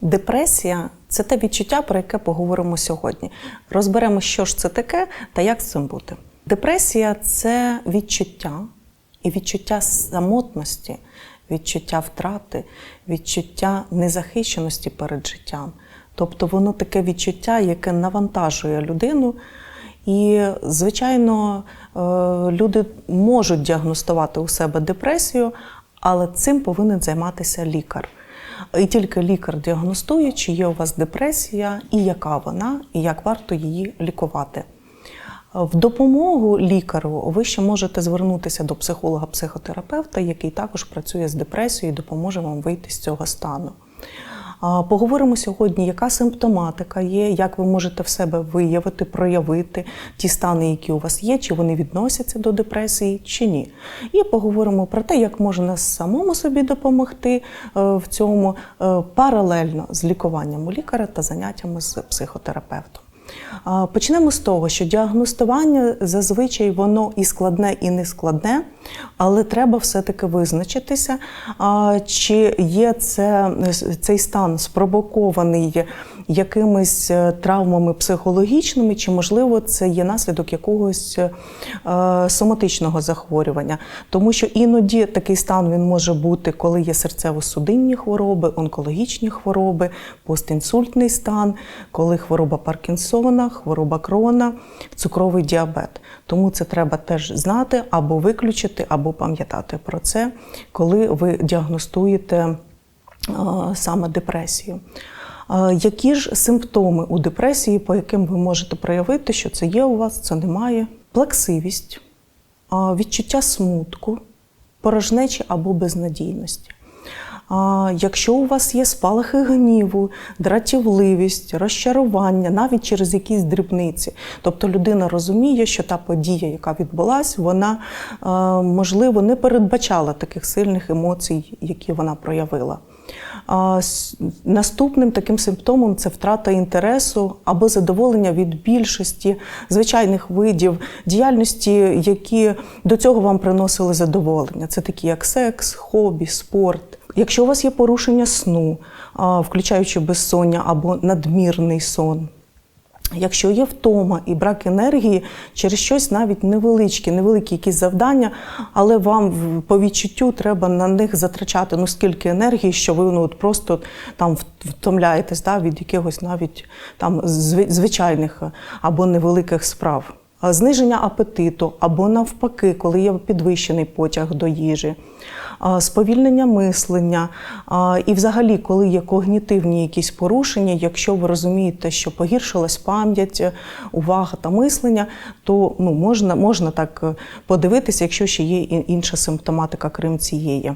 Депресія це те відчуття, про яке поговоримо сьогодні. Розберемо, що ж це таке та як з цим бути. Депресія це відчуття і відчуття самотності, відчуття втрати, відчуття незахищеності перед життям. Тобто воно таке відчуття, яке навантажує людину. І, звичайно, е, люди можуть діагностувати у себе депресію, але цим повинен займатися лікар. І тільки лікар діагностує, чи є у вас депресія, і яка вона, і як варто її лікувати. В допомогу лікару ви ще можете звернутися до психолога-психотерапевта, який також працює з депресією і допоможе вам вийти з цього стану. Поговоримо сьогодні, яка симптоматика є, як ви можете в себе виявити, проявити ті стани, які у вас є, чи вони відносяться до депресії, чи ні. І поговоримо про те, як можна самому собі допомогти е, в цьому е, паралельно з лікуванням у лікаря та заняттями з психотерапевтом. Почнемо з того, що діагностування зазвичай воно і складне, і не складне, але треба все-таки визначитися, чи є це, цей стан спровокований якимись е, травмами психологічними, чи, можливо, це є наслідок якогось е, соматичного захворювання. Тому що іноді такий стан він може бути, коли є серцево-судинні хвороби, онкологічні хвороби, постінсультний стан, коли хвороба Паркінсона, хвороба крона, цукровий діабет. Тому це треба теж знати або виключити, або пам'ятати про це, коли ви діагностуєте е, саме депресію. Які ж симптоми у депресії, по яким ви можете проявити, що це є у вас, це немає? Плаксивість, відчуття смутку, порожнечі або безнадійності. Якщо у вас є спалахи гніву, дратівливість, розчарування, навіть через якісь дрібниці, тобто людина розуміє, що та подія, яка відбулась, вона можливо не передбачала таких сильних емоцій, які вона проявила. Наступним таким симптомом це втрата інтересу або задоволення від більшості звичайних видів діяльності, які до цього вам приносили задоволення. Це такі як секс, хобі, спорт. Якщо у вас є порушення сну, включаючи безсоння або надмірний сон. Якщо є втома і брак енергії через щось навіть невеличкі, невеликі якісь завдання, але вам по відчуттю треба на них затрачати ну скільки енергії, що ви ну от просто там втомляєтесь да, від якихось навіть там звичайних або невеликих справ. Зниження апетиту або навпаки, коли є підвищений потяг до їжі, сповільнення мислення. І, взагалі, коли є когнітивні якісь порушення, якщо ви розумієте, що погіршилась пам'ять, увага та мислення, то ну, можна, можна так е, подивитися, якщо ще є інша симптоматика, крім цієї.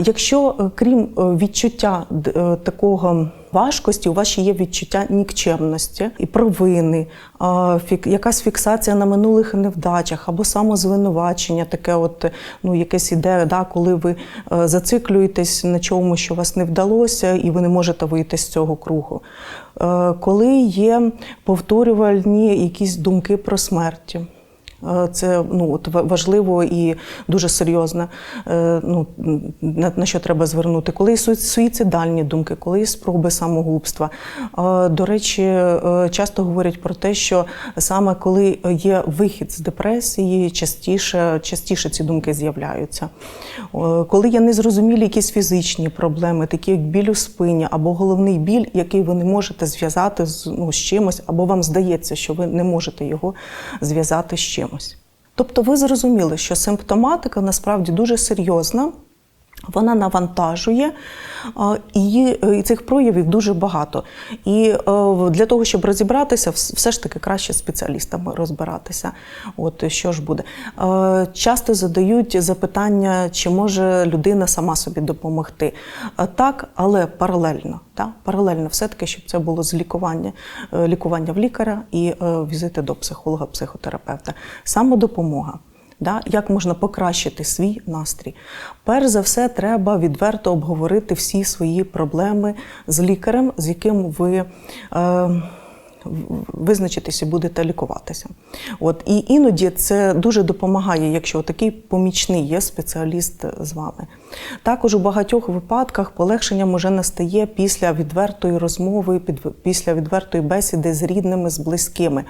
Якщо е, крім е, відчуття такого важкості, у вас ще є відчуття нікчемності і провини, якась фіксація на минулих невдачах або самозвинувачення, таке, от ну якесь іде, да, коли ви е, зациклюєтесь на чому, що вас не вдалося, і ви не можете вийти з цього кругу. Е, Коли є повторювальні якісь думки про смерть. Е, Це ну от важливо і дуже серйозно. е, Ну на, що треба звернути, коли суїцидальні думки, коли є спроби самогубства. Е, До речі, часто говорять про те, що саме коли є вихід з депресії, частіше, частіше ці думки з'являються. Коли є незрозумілі якісь фізичні проблеми, такі як біль у спині або головний біль, який ви не можете зв'язати з, ну, з чимось, або вам здається, що ви не можете його зв'язати з чимось. Тобто ви зрозуміли, що симптоматика насправді дуже серйозна. Вона навантажує, а, і, і цих проявів дуже багато. І е, для того, щоб розібратися, все ж таки краще з спеціалістами розбиратися. От що ж буде. Е, Часто задають запитання, чи може людина сама собі допомогти. Е, Так, але паралельно. Так? Паралельно все-таки, щоб це було з лікування, е, лікування в лікаря і е, візити до психолога, психотерапевта. Самодопомога. Да? Як можна покращити свій настрій? Перш за все, треба відверто обговорити всі свої проблеми з лікарем, з яким ви. Е, визначитись і будете лікуватися. От і іноді це дуже допомагає, якщо такий помічний є спеціаліст з вами. Також у багатьох випадках полегшення може настає після відвертої розмови, після відвертої бесіди з рідними, з близькими.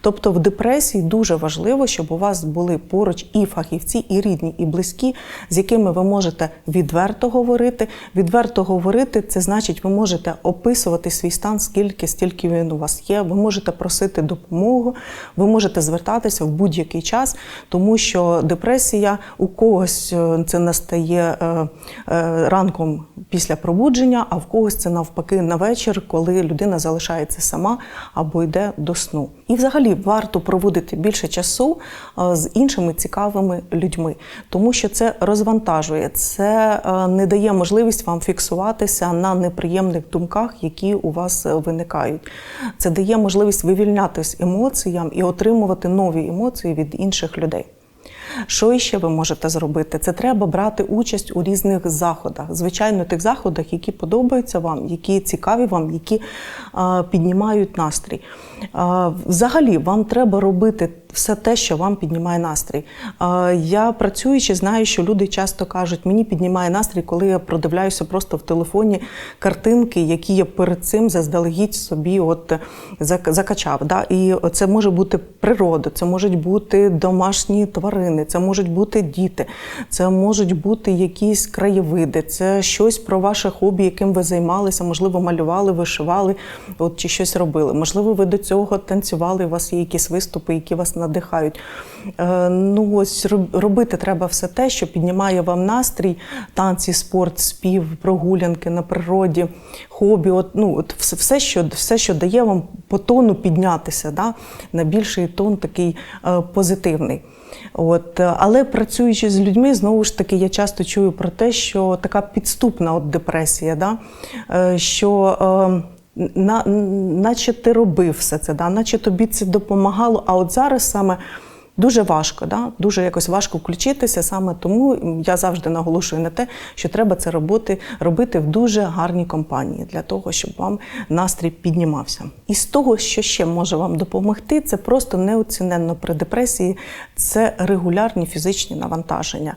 Тобто в депресії дуже важливо, щоб у вас були поруч і фахівці, і рідні, і близькі, з якими ви можете відверто говорити. Відверто говорити це значить, ви можете описувати свій стан, скільки, стільки він у вас є. Ви можете просити допомогу, ви можете звертатися в будь-який час, тому що депресія у когось е, це настає е, е, ранком після пробудження, а в когось це навпаки на вечір, коли людина залишається сама або йде до сну. І взагалі варто проводити більше часу з іншими цікавими людьми, тому що це розвантажує, це не дає можливість вам фіксуватися на неприємних думках, які у вас виникають. Це дає можливість вивільнятись емоціям і отримувати нові емоції від інших людей. Що іще ви можете зробити? Це треба брати участь у різних заходах. Звичайно, тих заходах, які подобаються вам, які цікаві вам, які а, піднімають настрій. А, взагалі, вам треба робити все те, що вам піднімає настрій. Я працюючи, знаю, що люди часто кажуть, мені піднімає настрій, коли я продивляюся просто в телефоні картинки, які я перед цим заздалегідь собі от закачав. Да? І це може бути природа, це можуть бути домашні тварини, це можуть бути діти, це можуть бути якісь краєвиди, це щось про ваше хобі, яким ви займалися, можливо, малювали, вишивали, от чи щось робили. Можливо, ви до цього танцювали, у вас є якісь виступи, які вас надихають. Е, ну ось робити треба все те, що піднімає вам настрій, танці, спорт, спів, прогулянки на природі, хобі. От, ну, от все, що, все, що дає вам по тону піднятися да, на більший тон такий е, позитивний. От, е, але працюючи з людьми, знову ж таки, я часто чую про те, що така підступна от депресія, да, що е, на, наче ти робив все це, да, наче тобі це допомагало, а от зараз саме. Дуже важко, да? дуже якось важко включитися. Саме тому я завжди наголошую на те, що треба це робити, робити в дуже гарній компанії для того, щоб вам настрій піднімався. І з того, що ще може вам допомогти, це просто неоціненно при депресії, це регулярні фізичні навантаження.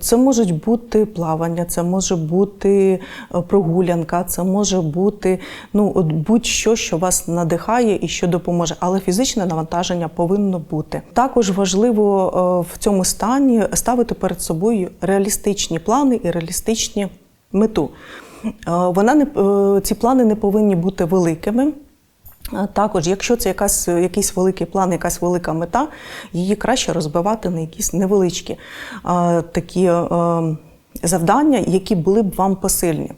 Це можуть бути плавання, це може бути е, прогулянка, це може бути ну, от будь-що, що вас надихає і що допоможе. Але фізичне навантаження повинно бути. Також важливо е, в цьому стані ставити перед собою реалістичні плани і реалістичні мету. Е, Вона не е, ці плани не повинні бути великими. Також, якщо це якась, якийсь великий план, якась велика мета, її краще розбивати на якісь невеличкі такі завдання, які були б вам посильні.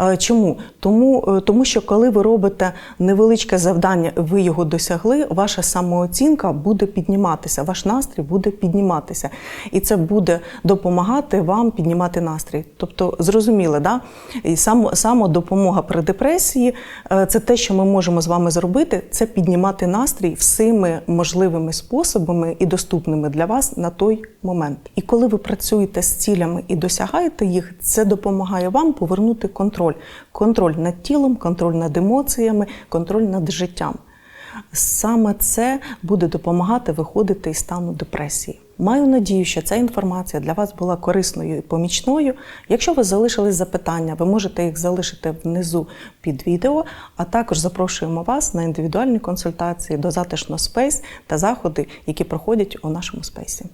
Е, Чому? Тому, е, тому що коли ви робите невеличке завдання, ви його досягли, ваша самооцінка буде підніматися, ваш настрій буде підніматися. І це буде допомагати вам піднімати настрій. Тобто, зрозуміло, да? І само, самодопомога при депресії е, це те, що ми можемо з вами зробити, це піднімати настрій всіми можливими способами і доступними для вас на той момент. І коли ви працюєте з цілями і досягаєте їх, це допомагає вам повернути контроль. Контроль над тілом, контроль над емоціями, контроль над життям. Саме це буде допомагати виходити із стану депресії. Маю надію, що ця інформація для вас була корисною і помічною. Якщо ви залишили запитання, ви можете їх залишити внизу під відео, а також запрошуємо вас на індивідуальні консультації до затишно спейс та заходи, які проходять у нашому спейсі.